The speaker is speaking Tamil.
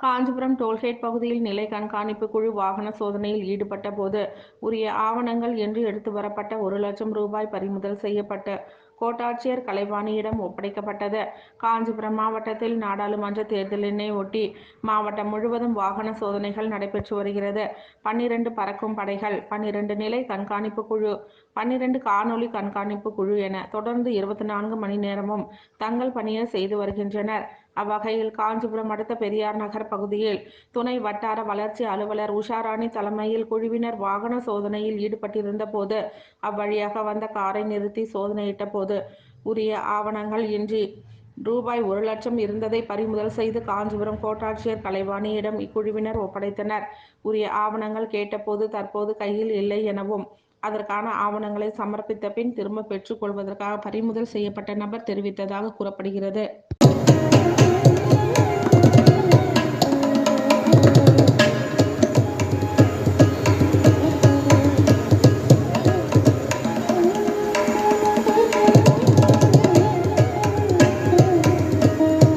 காஞ்சிபுரம் டோல்கேட் பகுதியில் நிலை கண்காணிப்பு குழு வாகன சோதனையில் ஈடுபட்ட போது உரிய ஆவணங்கள் என்று எடுத்து வரப்பட்ட ஒரு லட்சம் ரூபாய் பறிமுதல் செய்யப்பட்டு கோட்டாட்சியர் கலைவாணியிடம் ஒப்படைக்கப்பட்டது. காஞ்சிபுரம் மாவட்டத்தில் நாடாளுமன்ற தேர்தலினை ஒட்டி மாவட்டம் முழுவதும் வாகன சோதனைகள் நடைபெற்று வருகிறது. பன்னிரண்டு பறக்கும் படைகள் பன்னிரண்டு நிலை கண்காணிப்பு குழு பன்னிரண்டு காணொலி கண்காணிப்பு குழு என தொடர்ந்து இருபத்தி நான்கு மணி நேரமும் தங்கள் பணியை செய்து வருகின்றனர். அவ்வகையில் காஞ்சிபுரம் அடுத்த பெரியார் நகர் பகுதியில் துணை வட்டார வளர்ச்சி அலுவலர் உஷாராணி தலைமையில் குழுவினர் வாகன சோதனையில் ஈடுபட்டிருந்த போது அவ்வழியாக வந்த காரை நிறுத்தி சோதனையிட்ட போது உரிய ஆவணங்கள் இன்றி ரூபாய் ஒரு லட்சம் இருந்ததை பறிமுதல் செய்து காஞ்சிபுரம் கோட்டாட்சியர் கலைவாணியிடம் இக்குழுவினர் ஒப்படைத்தனர். உரிய ஆவணங்கள் கேட்டபோது தற்போது கையில் இல்லை எனவும் அதற்கான ஆவணங்களை சமர்ப்பித்த பின் திரும்ப பெற்றுக்கொள்வதற்காக பறிமுதல் செய்யப்பட்ட நபர் தெரிவித்ததாக கூறப்படுகிறது.